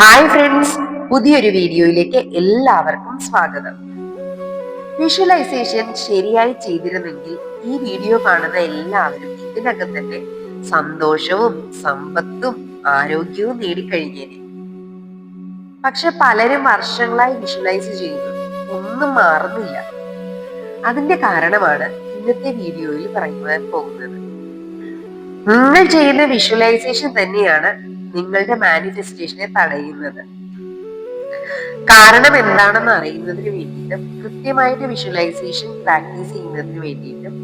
Hi friends പുതിയൊരു വീഡിയോയിലേക്ക് എല്ലാവർക്കും സ്വാഗതം. വിഷ്വലൈസേഷൻ ശരിയായി ചെയ്തിരുന്നെങ്കിൽ ഈ വീഡിയോ കാണുന്ന എല്ലാവരും ഇതിനകം തന്നെ സന്തോഷവും സമ്പത്തും ആരോഗ്യവും നേടിക്കഴിഞ്ഞേനെ. പക്ഷെ പലരും വർഷങ്ങളായി വിഷ്വലൈസ് ചെയ്യുന്നു. ഒന്നും മാറുന്നില്ല. അതിന്റെ കാരണമാണ് ഇന്നത്തെ വീഡിയോയിൽ പറയുവാൻ പോകുന്നത്. നിങ്ങൾ ചെയ്യുന്ന വിഷ്വലൈസേഷൻ തന്നെയാണ് നിങ്ങളുടെ മാനിഫെസ്റ്റേഷനെ തടയുന്നത്. കാരണം എന്താണെന്ന് അറിയുന്നതിന് വേണ്ടിയിട്ടും കൃത്യമായിട്ട് വിഷ്വലൈസേഷൻ പ്രാക്ടീസ് ചെയ്യുന്നതിന് വേണ്ടിയിട്ടും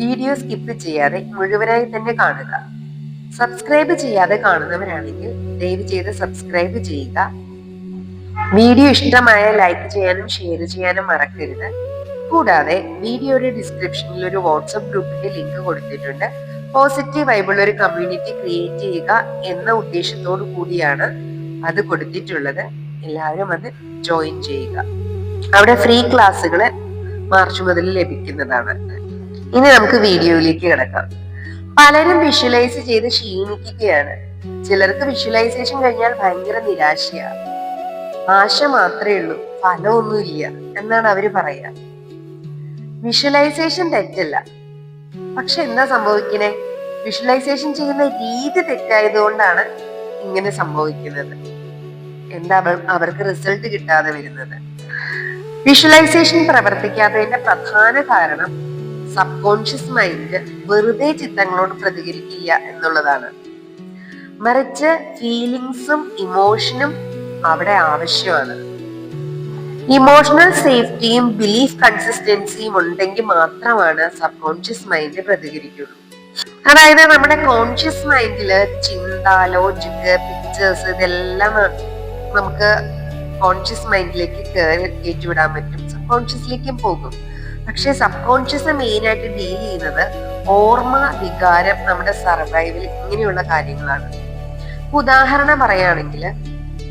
വീഡിയോ സ്കിപ്പ് ചെയ്യാതെ മുഴുവനായി തന്നെ കാണുക. സബ്സ്ക്രൈബ് ചെയ്യാതെ കാണുന്നവരാണെങ്കിൽ ദയവ് ചെയ്ത് സബ്സ്ക്രൈബ് ചെയ്യുക. വീഡിയോ ഇഷ്ടമായ ലൈക്ക് ചെയ്യാനും ഷെയർ ചെയ്യാനും മറക്കരുത്. കൂടാതെ വീഡിയോയുടെ ഡിസ്ക്രിപ്ഷനിൽ ഒരു വാട്സപ്പ് ഗ്രൂപ്പിന്റെ ലിങ്ക് കൊടുത്തിട്ടുണ്ട്. പോസിറ്റീവ് വൈബുള്ള ഒരു കമ്മ്യൂണിറ്റി ക്രിയേറ്റ് ചെയ്യുക എന്ന ഉദ്ദേശത്തോടു കൂടിയാണ് അത് കൊടുത്തിട്ടുള്ളത്. എല്ലാവരും അത് ജോയിൻ ചെയ്യുക. അവിടെ ഫ്രീ ക്ലാസ്സുകൾ മാർച്ച് മുതൽ ലഭിക്കുന്നതാണ്. ഇനി നമുക്ക് വീഡിയോയിലേക്ക് കിടക്കാം. പലരും വിഷ്വലൈസ് ചെയ്ത് ക്ഷീണിക്കുകയാണ്. ചിലർക്ക് വിഷ്വലൈസേഷൻ കഴിഞ്ഞാൽ ഭയങ്കര നിരാശയാണ്. ആശ മാത്രമേ ഉള്ളൂ ഫലമൊന്നുമില്ല എന്നാണ് അവർ പറയുക. വിഷ്വലൈസേഷൻ തെറ്റല്ല. പക്ഷെ എന്താ സംഭവിക്കണേ? വിഷ്വലൈസേഷൻ ചെയ്യുന്ന രീതി തെറ്റായതുകൊണ്ടാണ് ഇങ്ങനെ സംഭവിക്കുന്നത്. എന്താ അവർക്ക് റിസൾട്ട് കിട്ടാതെ വരുന്നത്? വിഷ്വലൈസേഷൻ പ്രവർത്തിക്കാത്തതിന്റെ പ്രധാന കാരണം സബ് കോൺഷ്യസ് മൈൻഡ് വെറുതെ ചിത്രങ്ങളോട് പ്രതികരിക്കില്ല എന്നുള്ളതാണ്. മറിച്ച് ഫീലിങ്സും ഇമോഷനും അവിടെ ആവശ്യമാണ്. ഇമോഷണൽ സേഫ്റ്റിയും ബിലീഫ് കൺസിസ്റ്റൻസിയും ഉണ്ടെങ്കിൽ മാത്രമാണ് സബ് കോൺഷ്യസ് മൈൻഡ് പ്രതികരിക്കുള്ളൂ. അതായത് നമ്മുടെ കോൺഷ്യസ് മൈൻഡിൽ ചിന്ത ലോജിക് പിക്ചേഴ്സ് ഇതെല്ലാം നമുക്ക് കോൺഷ്യസ് മൈൻഡിലേക്ക് കയറി ഏറ്റുവിടാൻ പറ്റും. സബ് കോൺഷ്യസിലേക്കും പോകും. പക്ഷെ സബ് കോൺഷ്യസ് മെയിൻ ആയിട്ട് ഡീൽ ചെയ്യുന്നത് ഓർമ്മ വികാരം നമ്മുടെ സർവൈവൽ ഇങ്ങനെയുള്ള കാര്യങ്ങളാണ്. ഉദാഹരണം പറയുകയാണെങ്കിൽ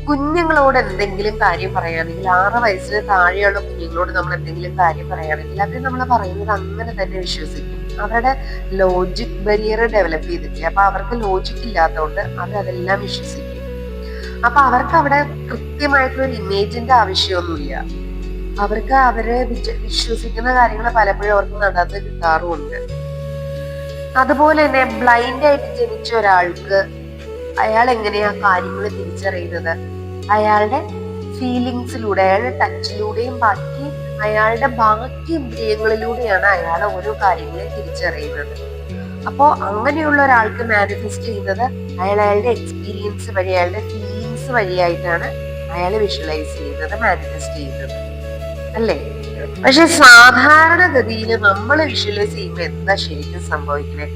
കുഞ്ഞുങ്ങളോട് എന്തെങ്കിലും കാര്യം പറയുകയാണെങ്കിൽ ആറ് വയസ്സിന് താഴെയുള്ള കുഞ്ഞുങ്ങളോട് നമ്മൾ എന്തെങ്കിലും കാര്യം പറയുകയാണെങ്കിൽ അത് നമ്മൾ പറയുന്നത് അങ്ങനെ തന്നെ വിശ്വസിക്കും. അവരുടെ ലോജിക് ബരിയർ ഡെവലപ്പ് ചെയ്തിട്ടില്ല. അപ്പൊ അവർക്ക് ലോജിക് ഇല്ലാത്തതുകൊണ്ട് അവർ അതെല്ലാം വിശ്വസിക്കും. അപ്പൊ അവർക്ക് അവിടെ കൃത്യമായിട്ടുള്ള ഒരു ഇമേജിന്റെ ആവശ്യമൊന്നുമില്ല. അവർക്ക് അവരെ വിശ്വ- വിശ്വസിക്കുന്ന കാര്യങ്ങൾ പലപ്പോഴും അവർക്ക് നടന്ന് കിട്ടാറുമുണ്ട്. അതുപോലെ തന്നെ ബ്ലൈൻഡ് ആയിട്ട് ജനിച്ച ഒരാൾക്ക് അയാൾ എങ്ങനെയാ കാര്യങ്ങൾ തിരിച്ചറിയുന്നത്? അയാളുടെ ഫീലിങ്സിലൂടെ അയാളുടെ ടച്ചിലൂടെയും ബാക്കി അയാളുടെ ബാക്കി ഇന്ദ്രിയങ്ങളിലൂടെയാണ് അയാൾ ഓരോ കാര്യങ്ങളെ തിരിച്ചറിയുന്നത്. അപ്പോ അങ്ങനെയുള്ള ഒരാൾക്ക് മാനിഫെസ്റ്റ് ചെയ്യുന്നത് അയാൾ അയാളുടെ എക്സ്പീരിയൻസ് വഴി അയാളുടെ ഫീലിങ്സ് വഴിയായിട്ടാണ് അയാൾ വിഷ്വലൈസ് ചെയ്യുന്നത് മാനിഫെസ്റ്റ് ചെയ്യുന്നത്. അല്ലേ? പക്ഷെ സാധാരണഗതിയിൽ നമ്മൾ വിഷ്വലൈസ് ചെയ്യുമ്പോൾ എന്താ ശരിക്കും സംഭവിക്കുന്നത്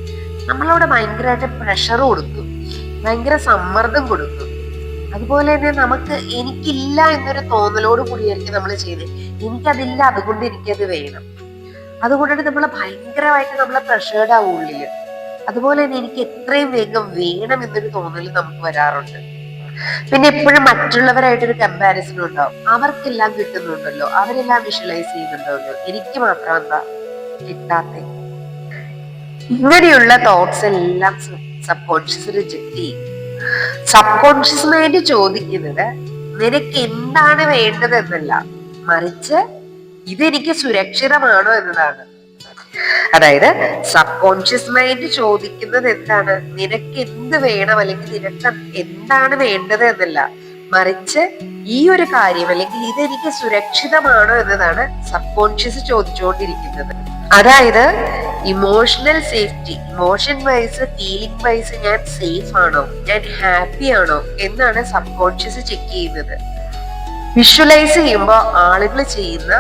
നമ്മളവിടെ ഭയങ്കരമായിട്ട് പ്രഷർ കൊടുക്കും ഭയങ്കര സമ്മർദ്ദം കൊടുക്കും അതുപോലെ തന്നെ നമുക്ക് എനിക്കില്ല എന്നൊരു തോന്നലോട് കൂടിയായിരിക്കും നമ്മൾ ചെയ്യുന്നത്. എനിക്കതില്ല അതുകൊണ്ട് എനിക്കത് വേണം. അതുകൊണ്ടാണ് നമ്മൾ ഭയങ്കരമായിട്ട് നമ്മളെ പ്രഷേർഡ് ആവും ഉള്ളിൽ. അതുപോലെ തന്നെ എനിക്ക് എത്രയും വേഗം വേണം എന്നൊരു തോന്നൽ നമുക്ക് വരാറുണ്ട്. പിന്നെ എപ്പോഴും മറ്റുള്ളവരായിട്ടൊരു കമ്പാരിസൺ ഉണ്ടാവും. അവർക്കെല്ലാം കിട്ടുന്നുണ്ടല്ലോ. അവരെല്ലാം വിഷ്വലൈസ് ചെയ്യുന്നുണ്ടല്ലോ. എനിക്ക് മാത്രം എന്താ കിട്ടാത്ത? ഇങ്ങനെയുള്ള തോട്ട്സ് എല്ലാം സബ്കോൺഷ്യസ് റിജക്ട് ചെയ്യും സബ് കോൺഷ്യസ് മൈൻഡ് ചോദിക്കുന്നത് നിനക്ക് എന്താണ് വേണ്ടതെന്നല്ല മറിച്ച് ഇതെനിക്ക് സുരക്ഷിതമാണോ എന്നതാണ്. അതായത് സബ് കോൺഷ്യസ് മൈൻഡ് ചോദിക്കുന്നത് എന്താണ്? നിനക്ക് എന്ത് വേണം? അല്ലെങ്കിൽ നിനക്ക് എന്താണ് വേണ്ടത് എന്നല്ല മറിച്ച് ഈ ഒരു കാര്യം അല്ലെങ്കിൽ ഇതെനിക്ക് സുരക്ഷിതമാണോ എന്നതാണ് സബ് കോൺഷ്യസ് ചോദിച്ചുകൊണ്ടിരിക്കുന്നത്. അതായത് emotional safety emotion wise feeling wise ഞാൻ സേഫ് ആണോ? ഞാൻ ഹാപ്പി ആണോ? എന്നാണ് സബ് കോൺഷ്യസ് ചെക്ക് ചെയ്യുന്നത്. വിഷ്വലൈസ് ചെയ്യുമ്പോൾ ആളുകൾ ചെയ്യുന്ന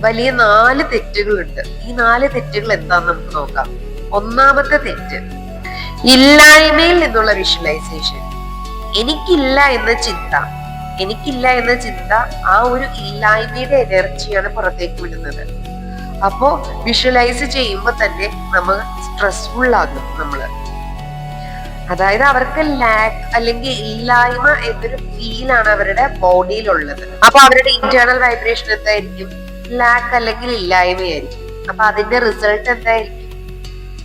വലിയ നാല് തെറ്റുകളുണ്ട്. ഈ നാല് തെറ്റുകൾ എന്താന്ന് നമുക്ക് നോക്കാം. ഒന്നാമത്തെ തെറ്റ് ഇല്ലായ്മയിൽ നിന്നുള്ള വിഷ്വലൈസേഷൻ എനിക്കില്ല എന്ന ചിന്ത എനിക്കില്ല എന്ന ചിന്ത ആ ഒരു ഇല്ലായ്മയുടെ എനർജിയാണ് പുറത്തേക്ക് വിടുന്നത്. അപ്പോ വിഷ്വലൈസ് ചെയ്യുമ്പോൾ തന്നെ നമ്മൾ സ്ട്രെസ്ഫുൾ ആകും നമ്മൾ. അതായത് അവർക്ക് ലാക്ക് അല്ലെങ്കിൽ ഇല്ലായ്മ എന്നൊരു ഫീൽ ആണ് അവരുടെ ബോഡിയിലുള്ളത് അപ്പൊ അവരുടെ ഇന്റേണൽ വൈബ്രേഷൻ എന്തായിരിക്കും? ലാക്ക് അല്ലെങ്കിൽ ഇല്ലായ്മയായിരിക്കും. അപ്പൊ അതിന്റെ റിസൾട്ട് എന്തായിരിക്കും?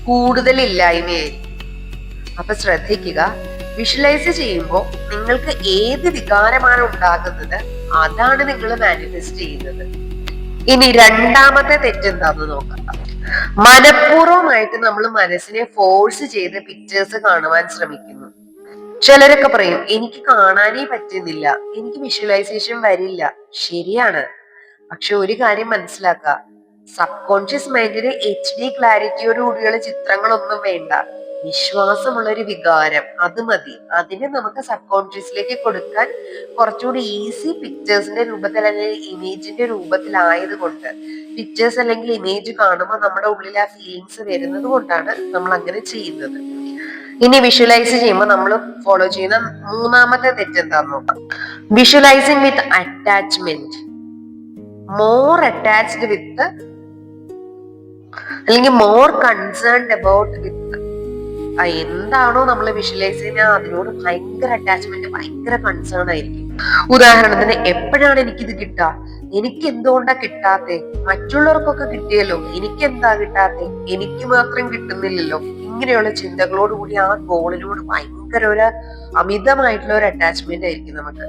കൂടുതൽ ഇല്ലായ്മയായിരിക്കും. അപ്പൊ ശ്രദ്ധിക്കുക. വിഷ്വലൈസ് ചെയ്യുമ്പോൾ നിങ്ങൾക്ക് ഏത് വികാരമാണ് ഉണ്ടാകുന്നത്? അതാണ് നിങ്ങൾ മാനിഫെസ്റ്റ് ചെയ്യുന്നത്. ഇനി രണ്ടാമത്തെ തെറ്റെന്താന്ന് നോക്കാം. മനഃപൂർവമായിട്ട് നമ്മൾ മനസ്സിനെ ഫോഴ്സ് ചെയ്ത് പിക്ചേഴ്സ് കാണുവാൻ ശ്രമിക്കുന്നു. ചിലരൊക്കെ പറയും എനിക്ക് കാണാനേ പറ്റുന്നില്ല. എനിക്ക് വിഷ്വലൈസേഷൻ വരില്ല. ശരിയാണ്. പക്ഷെ ഒരു കാര്യം മനസ്സിലാക്കുക സബ് കോൺഷ്യസ് മൈൻഡിന് എച്ച് ഡി ക്ലാരിറ്റിയോടുകൂടിയുള്ള ചിത്രങ്ങളൊന്നും വേണ്ട. വിശ്വാസമുള്ള ഒരു വികാരം അത് മതി. അതിനെ നമുക്ക് സബ് കോൺഷ്യസിലേക്ക് കൊടുക്കാൻ കുറച്ചുകൂടി ഈസി പിക്ചേഴ്സിന്റെ രൂപത്തിൽ അല്ലെങ്കിൽ ഇമേജിന്റെ രൂപത്തിലായത് കൊണ്ട് പിക്ചേഴ്സ് അല്ലെങ്കിൽ ഇമേജ് കാണുമ്പോൾ നമ്മുടെ ഉള്ളിൽ ആ ഫീലിങ്സ് വരുന്നത് കൊണ്ടാണ് നമ്മൾ അങ്ങനെ ചെയ്യുന്നത്. ഇനി വിഷ്വലൈസ് ചെയ്യുമ്പോൾ നമ്മൾ ഫോളോ ചെയ്യുന്ന മൂന്നാമത്തെ തെറ്റെന്താന്ന്? നോക്കാം visualising with attachment more attached with അല്ലെങ്കിൽ മോർ കൺസേൺഡ് അബൌട്ട് വിത്ത് എന്താണോ നമ്മൾ വിഷ്വലൈസ് ചെയ്യുന്നത് അതിനോട് ഭയങ്കര അറ്റാച്ച്മെന്റ് ഭയങ്കര കൺസേൺ ആയിരിക്കും. ഉദാഹരണത്തിന് എപ്പോഴാണ് എനിക്കിത് കിട്ടുക? എനിക്ക് എന്തുകൊണ്ടാ കിട്ടാത്തെ? മറ്റുള്ളവർക്കൊക്കെ കിട്ടിയല്ലോ എനിക്ക് എന്താ കിട്ടാത്തെ? എനിക്ക് മാത്രം കിട്ടുന്നില്ലല്ലോ. ഇങ്ങനെയുള്ള ചിന്തകളോട് കൂടി ആ ഗോളിനോട് ഭയങ്കര ഒരു അമിതമായിട്ടുള്ള ഒരു അറ്റാച്ച്മെന്റ് ആയിരിക്കും നമുക്ക്.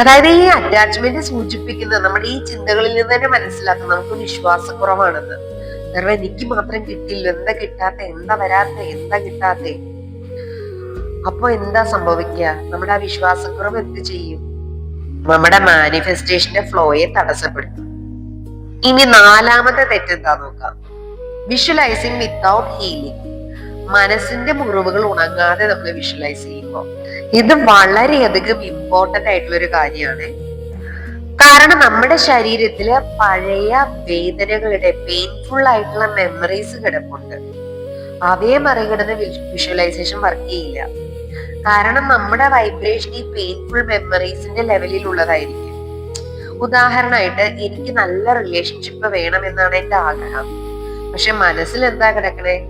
അതായത് ഈ അറ്റാച്ച്മെന്റ് സൂചിപ്പിക്കുന്നത് നമ്മുടെ ഈ ചിന്തകളിൽ നിന്ന് തന്നെ മനസ്സിലാക്കുന്നത് നമുക്ക് വിശ്വാസക്കുറവാണെന്ന് കാരണം എനിക്ക് മാത്രം കിട്ടില്ല. എന്താ കിട്ടാത്ത? എന്താ വരാത്ത? എന്താ കിട്ടാത്ത? അപ്പൊ എന്താ സംഭവിക്കുക നമ്മുടെ ആ വിശ്വാസക്കുറവ് എന്ത് ചെയ്യും? നമ്മുടെ മാനിഫെസ്റ്റേഷന്റെ ഫ്ലോയെ തടസ്സപ്പെടുത്തും. ഇനി നാലാമത്തെ തെറ്റെന്താ നോക്കാം? വിഷ്വലൈസിങ് വിത്തൗട്ട് ഹീലിംഗ് മനസ്സിന്റെ മുറിവുകൾ ഉണങ്ങാതെ നമ്മൾ വിഷ്വലൈസ് ചെയ്യുമ്പോൾ ഇത് വളരെയധികം ഇമ്പോർട്ടന്റ് ആയിട്ടുള്ള ഒരു കാര്യമാണ്. കാരണം നമ്മുടെ ശരീരത്തിൽ പഴയ വേദനകളുടെ പെയിൻഫുൾ ആയിട്ടുള്ള മെമ്മറീസ് കിടപ്പുണ്ട്. അവയെ മറികടന്ന് വിഷ്വലൈസേഷൻ വർക്ക് ചെയ്യില്ല. കാരണം നമ്മുടെ വൈബ്രേഷൻ ഈ പെയിൻഫുൾ മെമ്മറീസിന്റെ ലെവലിൽ ഉള്ളതായിരിക്കും. ഉദാഹരണമായിട്ട് എനിക്ക് നല്ല റിലേഷൻഷിപ്പ് വേണം എന്നാണ് എന്റെ ആഗ്രഹം. പക്ഷെ മനസ്സിൽ എന്താ കിടക്കണേ?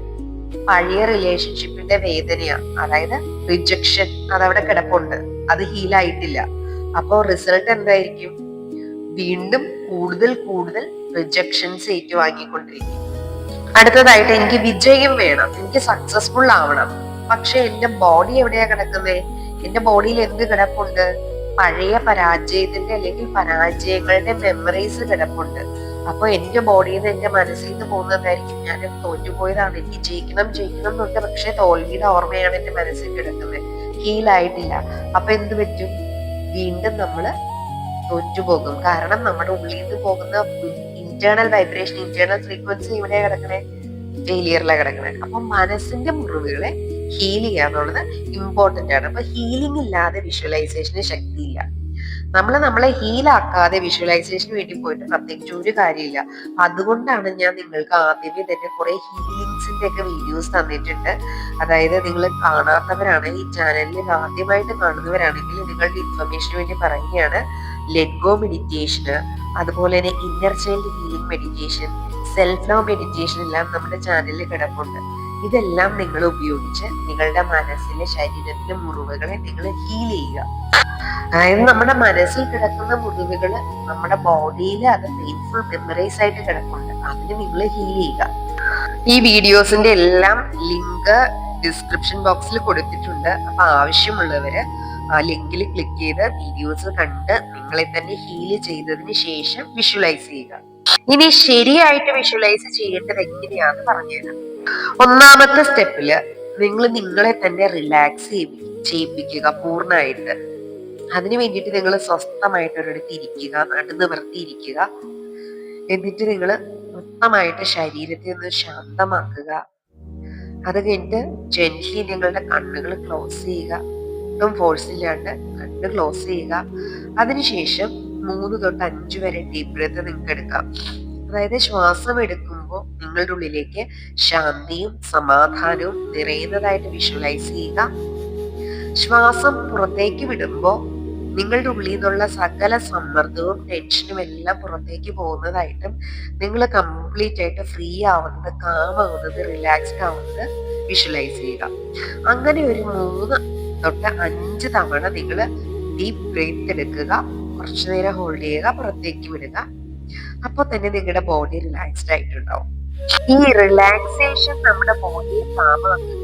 പഴയ റിലേഷൻഷിപ്പിന്റെ വേദനയാ. അതായത് റിജക്ഷൻ അതവിടെ കിടപ്പുണ്ട്. അത് ഹീലായിട്ടില്ല അപ്പോൾ റിസൾട്ട് എന്തായിരിക്കും? വീണ്ടും കൂടുതൽ കൂടുതൽ റിജക്ഷൻസ് ഏറ്റുവാങ്ങിക്കൊണ്ടിരിക്കും. അടുത്തതായിട്ട് എനിക്ക് വിജയം വേണം. എനിക്ക് സക്സസ്ഫുൾ ആവണം. പക്ഷെ എന്റെ ബോഡി എവിടെയാ കിടക്കുന്നത് എന്റെ ബോഡിയിൽ എന്ത് കിടപ്പുണ്ട്? പഴയ പരാജയത്തിന്റെ അല്ലെങ്കിൽ പരാജയങ്ങളുടെ മെമ്മറീസ് കിടപ്പുണ്ട്. അപ്പൊ എന്റെ ബോഡിയിൽ നിന്ന് എന്റെ മനസ്സിൽ നിന്ന് പോകുന്നതായിരിക്കും ഞാൻ തോറ്റുപോയതാണ്. എനിക്ക് ജയിക്കണം ജയിക്കണം എന്നുണ്ട്. പക്ഷെ തോൽവിയുടെ ഓർമ്മയാണ് എന്റെ മനസ്സിൽ കിടക്കുന്നത്. ഹീലായിട്ടില്ല അപ്പൊ എന്ത് പറ്റും? വീണ്ടും നമ്മൾ തോറ്റുപോകും കാരണം നമ്മുടെ ഉള്ളിൽ നിന്ന് പോകുന്ന ഇന്റേണൽ വൈബ്രേഷൻ ഇന്റേണൽ ഫ്രീക്വൻസി ഇവിടെ കിടക്കണേ? ഫെയിലിയറിലാണ് കിടക്കണേ. അപ്പൊ മനസ്സിന്റെ മുറിവുകളെ ഹീൽ ചെയ്യുക എന്നുള്ളത് ഇമ്പോർട്ടന്റ് ആണ്. അപ്പൊ ഹീലിംഗ് ഇല്ലാതെ വിഷ്വലൈസേഷന് ശക്തിയില്ല. നമ്മൾ നമ്മളെ ഹീലാക്കാതെ വിഷ്വലൈസേഷന് വേണ്ടി പോയിട്ട് പ്രത്യേകിച്ച് ഒരു കാര്യമില്ല. അതുകൊണ്ടാണ് ഞാൻ നിങ്ങൾക്ക് ആദ്യമേ തന്നെ കുറെ ഹീലിങ്സിന്റെ ഒക്കെ വീഡിയോസ് തന്നിട്ടുണ്ട്. അതായത് നിങ്ങൾ കാണാത്തവരാണ് ഈ ചാനലിൽ ആദ്യമായിട്ട് കാണുന്നവരാണെങ്കിൽ നിങ്ങളുടെ ഇൻഫർമേഷന് വേണ്ടി പറയുകയാണ്. ലെറ്റ് ഗോ മെഡിറ്റേഷന് അതുപോലെ തന്നെ inner child healing meditation self love meditation എല്ലാം നമ്മുടെ ചാനലിൽ കിടപ്പുണ്ട്. ഇതെല്ലാം നിങ്ങൾ ഉപയോഗിച്ച് നിങ്ങളുടെ മനസ്സിലെ ശരീരത്തിലെ മുറിവുകളെ നിങ്ങൾ ഹീൽ ചെയ്യുക. അതായത് നമ്മുടെ മനസ്സിൽ കിടക്കുന്ന മുറിവുകൾ നമ്മുടെ ബോഡിയിൽ അത് പെയിൻഫുൾ മെമ്മറീസ് ആയിട്ട് കിടപ്പുണ്ട്. അതിന് നിങ്ങൾ ഹീൽ ചെയ്യുക. ഈ വീഡിയോസിന്റെ എല്ലാം ലിങ്ക് ഡിസ്ക്രിപ്ഷൻ ബോക്സിൽ കൊടുത്തിട്ടുണ്ട്. അപ്പൊ ആവശ്യമുള്ളവര് ആ ലിങ്കിൽ ക്ലിക്ക് ചെയ്ത് വീഡിയോസ് കണ്ട് നിങ്ങളെ തന്നെ ഹീൽ ചെയ്തതിന് ശേഷം വിഷ്വലൈസ് ചെയ്യുക. ഇനി ശരിയായിട്ട് വിഷ്വലൈസ് ചെയ്യേണ്ടത് എങ്ങനെയാന്ന് പറഞ്ഞുതരാം. ഒന്നാമത്തെ സ്റ്റെപ്പിൽ നിങ്ങൾ നിങ്ങളെ തന്നെ റിലാക്സ് ചെയ്യിപ്പിക്കുക പൂർണമായിട്ട്. അതിനു വേണ്ടിയിട്ട് നിങ്ങൾ സ്വസ്ഥമായിട്ട് ഒരിടത്ത് ഇരിക്കുക നടന്ന് വൃത്തിയിരിക്കുക എന്നിട്ട് നിങ്ങൾ മൊത്തമായിട്ട് ശരീരത്തെ ഒന്ന് ശാന്തമാക്കുക. അത് കഴിഞ്ഞിട്ട് ജെന്റ്ലി നിങ്ങളുടെ കണ്ണുകൾ ക്ലോസ് ചെയ്യുക. ഒട്ടും ഫോഴ്സ് ഇല്ലാണ്ട് കണ്ണ് ക്ലോസ് ചെയ്യുക. അതിനുശേഷം മൂന്ന് തൊട്ട് അഞ്ച് വരെ ഡീപ് ബ്രത്ത് നിങ്ങൾക്ക് എടുക്കാം. അതായത് ശ്വാസം എടുക്കുമ്പോൾ നിങ്ങളുടെ ഉള്ളിലേക്ക് ശാന്തിയും സമാധാനവും നിറയുന്നതായിട്ട് വിഷ്വലൈസ് ചെയ്യുക. ശ്വാസം പുറത്തേക്ക് വിടുമ്പോൾ നിങ്ങളുടെ ഉള്ളിൽ നിന്നുള്ള സകല സമ്മർദ്ദവും ടെൻഷനും എല്ലാം പുറത്തേക്ക് പോകുന്നതായിട്ടും നിങ്ങൾ കംപ്ലീറ്റ് ആയിട്ട് ഫ്രീ ആവുന്നത് കാം ആവുന്നത് റിലാക്സ്ഡ് ആവുന്നത് വിഷ്വലൈസ് ചെയ്യുക. അങ്ങനെ ഒരു മൂന്ന് തൊട്ട് അഞ്ച് തവണ നിങ്ങൾ ഡീപ് ബ്രീത്ത് എടുക്കുക. കുറച്ചു നേരം ഹോൾഡ് ചെയ്യുക പുറത്തേക്ക് വിടുക. അപ്പൊ തന്നെ നിങ്ങളുടെ ബോഡി റിലാക്സ്ഡ് ആയിട്ടുണ്ടാവും. ഈ റിലാക്സേഷൻ നമ്മുടെ ബോഡിയെ കാമാക്കും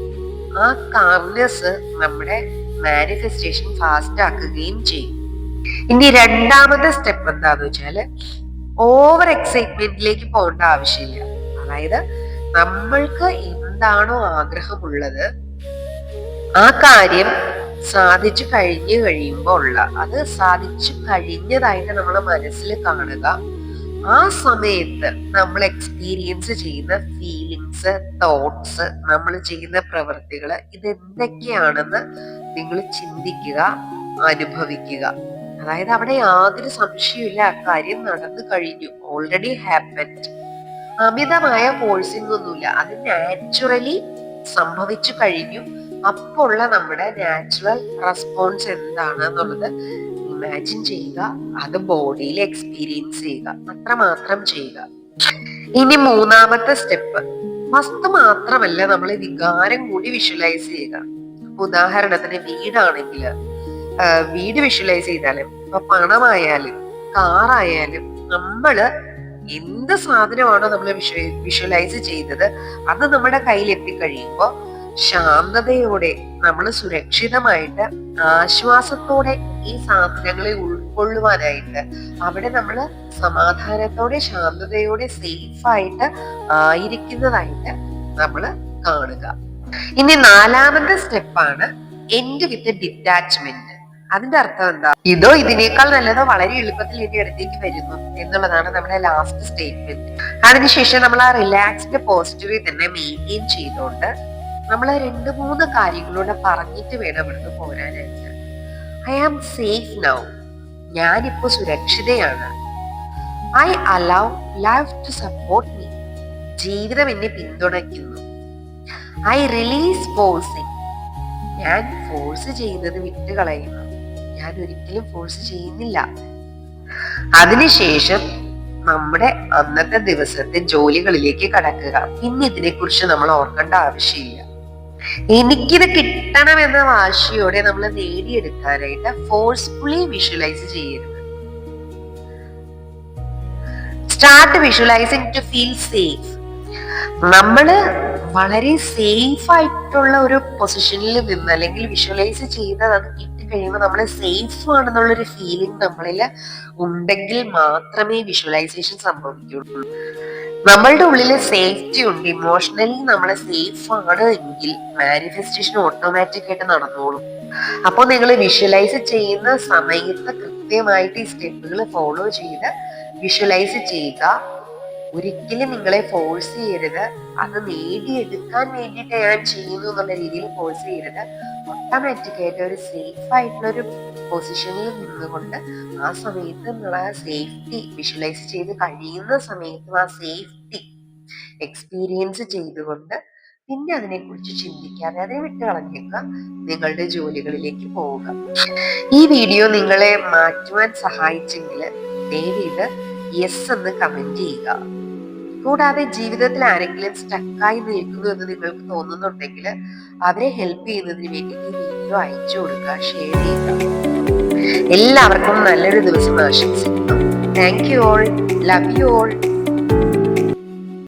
ആ കാംനെസ് നമ്മുടെ മാനിഫെസ്റ്റേഷൻ ഫാസ്റ്റ് ആക്കുകയും ചെയ്യും. ഇനി രണ്ടാമത്തെ സ്റ്റെപ്പ് എന്താന്ന് വെച്ചാൽ ഓവർ എക്സൈറ്റ്മെന്റിലേക്ക് പോകേണ്ട ആവശ്യമില്ല. അതായത് നമ്മൾക്ക് എന്താണോ ആഗ്രഹമുള്ളത് ആ കാര്യം സാധിച്ചു കഴിഞ്ഞു കഴിയുമ്പോൾ ഉള്ള അത് സാധിച്ചു കഴിഞ്ഞതായിട്ട് നമ്മൾ മനസ്സിൽ കാണുക. ആ സമയത്ത് നമ്മൾ എക്സ്പീരിയൻസ് ചെയ്യുന്ന ഫീലിങ്സ് തോട്ട്സ് നമ്മൾ ചെയ്യുന്ന പ്രവൃത്തികൾ ഇതെന്തൊക്കെയാണെന്ന് നിങ്ങൾ ചിന്തിക്കുക അനുഭവിക്കുക. അതായത് അവിടെ യാതൊരു സംശയമില്ല കാര്യം നടന്നു കഴിഞ്ഞു. ഓൾറെഡി ഹാപ്പൻഡ് അമിതമായ ഫോഴ്സിംഗ് ഒന്നുമില്ല. അത് നാച്ചുറലി സംഭവിച്ചു കഴിഞ്ഞു. അപ്പോൾ ഉള്ള നമ്മുടെ നാച്ചുറൽ റെസ്പോൺസ് എന്താണ് എന്നുള്ളത് ഇമാജിൻ ചെയ്യുക അത് ബോഡിയിൽ എക്സ്പീരിയൻസ് ചെയ്യുക അത്രമാത്രം ചെയ്യുക. ഇനി മൂന്നാമത്തെ സ്റ്റെപ്പ് വസ്തു മാത്രമല്ല നമ്മൾ വികാരം കൂടി വിഷ്വലൈസ് ചെയ്യുക. ഉദാഹരണത്തിന് വീടാണെങ്കിൽ വീട് വിഷ്വലൈസ് ചെയ്താലും ഇപ്പൊ പണമായാലും കാറായാലും നമ്മൾ എന്ത് സാധനമാണോ നമ്മൾ വിഷ്വലൈസ് ചെയ്തത് അത് നമ്മുടെ കയ്യിൽ എത്തിക്കഴിയുമ്പോൾ ശാന്തതയോടെ നമ്മൾ സുരക്ഷിതമായിട്ട് ആശ്വാസത്തോടെ ഈ സാധനങ്ങളെ ഉൾക്കൊള്ളുവാനായിട്ട് അവിടെ നമ്മൾ സമാധാനത്തോടെ ശാന്തതയോടെ സേഫായിട്ട് ആയിരിക്കുന്നതായിട്ട് നമ്മൾ കാണുക. ഇനി നാലാമത്തെ സ്റ്റെപ്പാണ് എൻഡ് വിത്ത് ഡിറ്റാച്ച്മെന്റ് അതിന്റെ അർത്ഥം എന്താ? ഇതോ ഇതിനേക്കാൾ നല്ലതോ വളരെ എളുപ്പത്തിൽ എന്റെ അടുത്തേക്ക് വരുന്നു എന്നുള്ളതാണ് നമ്മുടെ ലാസ്റ്റ് സ്റ്റേറ്റ്മെന്റ് അതിനുശേഷം നമ്മൾ ആ റിലാക്സ്ഡ് പോസിറ്റീവ് തന്നെ മെയിന്റെയിൻ ചെയ്തുകൊണ്ട് നമ്മൾ രണ്ട് മൂന്ന് കാര്യങ്ങളൂടെ പറഞ്ഞിട്ട് വേണം ഇവിടുന്ന് പോരാനായിട്ട് ഐ ആം സേഫ് നൗ ഞാനിപ്പോ സുരക്ഷിതയാണ്. I allow life to support me ജീവിതം എന്നെ പിന്തുണയ്ക്കുന്നു. ഐ റിലീസ് ഫോഴ്സിങ് ഞാൻ ഫോഴ്സ് ചെയ്യുന്നത് വിട്ട് കളയുന്നു ഞാൻ ഒരിക്കലും ഫോഴ്സ് ചെയ്യുന്നില്ല. അതിനുശേഷം നമ്മുടെ അന്നത്തെ ദിവസത്തെ ജോലികളിലേക്ക് കടക്കുക. പിന്നെ ഇതിനെ കുറിച്ച് നമ്മൾ ഓർക്കേണ്ട ആവശ്യമില്ല. എനിക്കിത് കിട്ടണം എന്ന വാശിയോടെ നമ്മൾ നേടിയെടുക്കാനായിട്ട് ഫോഴ്സ്ഫുള്ളി വിഷ്വലൈസ് ചെയ്യരുത്. Start visualising to feel safe നമ്മൾ വളരെ സേഫ് ആയിട്ടുള്ള ഒരു പൊസിഷനിൽ നിന്ന് അല്ലെങ്കിൽ വിഷ്വലൈസ് ചെയ്തത് അത് കിട്ടിക്കഴിയുമ്പോൾ നമ്മൾ സേഫ് ആണെന്നുള്ള ഒരു ഫീലിംഗ് നമ്മളിൽ ഉണ്ടെങ്കിൽ മാത്രമേ വിഷ്വലൈസേഷൻ സംഭവിക്കുള്ളൂ നമ്മളുടെ ഉള്ളിൽ സേഫ്റ്റി ഉണ്ട്. ഇമോഷണലി നമ്മൾ സേഫ് ആണ് എങ്കിൽ മാനിഫെസ്റ്റേഷൻ ഓട്ടോമാറ്റിക് ആയിട്ട് നടന്നോളും. അപ്പോൾ നിങ്ങൾ വിഷ്വലൈസ് ചെയ്യുന്ന സമയത്ത് കൃത്യമായിട്ട് ഈ സ്റ്റെപ്പുകൾ ഫോളോ ചെയ്ത് വിഷ്വലൈസ് ചെയ്യുക. ഒരിക്കലും നിങ്ങളെ ഫോഴ്സ് ചെയ്യരുത്. അത് നേടിയെടുക്കാൻ വേണ്ടിയിട്ട് ഞാൻ ചെയ്യുന്നു എന്നുള്ള രീതിയിൽ ഫോഴ്സ് ചെയ്യരുത്. ഓട്ടോമാറ്റിക് ആയിട്ട് ഒരു സേഫ് ആയിട്ടുള്ള ഒരു പൊസിഷനിൽ നിന്നുകൊണ്ട് ആ സമയത്ത് നിങ്ങൾ ആ സേഫ്റ്റി വിഷ്വലൈസ് ചെയ്ത് കഴിയുന്ന സമയത്തും ആ സേഫ്റ്റി എക്സ്പീരിയൻസ് ചെയ്തുകൊണ്ട് പിന്നെ അതിനെക്കുറിച്ച് ചിന്തിക്കാതെ അതിനെ വിട്ട് കളഞ്ഞേക്കുക നിങ്ങളുടെ ജോലികളിലേക്ക് പോവുക. ഈ വീഡിയോ നിങ്ങളെ മാറ്റുവാൻ സഹായിച്ചെങ്കിൽ ദയവീത് യെസ് എന്ന് കമന്റ് ചെയ്യുക. കൂടാതെ ജീവിതത്തിൽ ആരെങ്കിലും സ്റ്റക്കായി നിൽക്കുന്നു എന്ന് നിങ്ങൾക്ക് തോന്നുന്നുണ്ടെങ്കിൽ അവരെ ഹെൽപ്പ് ചെയ്യുന്നതിന് വേണ്ടി ഈ വീഡിയോ അയച്ചു കൊടുക്കുക ഷെയർ ചെയ്യുക. എല്ലാവർക്കും നല്ലൊരു ദിവസം ആശംസിക്കുന്നു. Thank you all love you all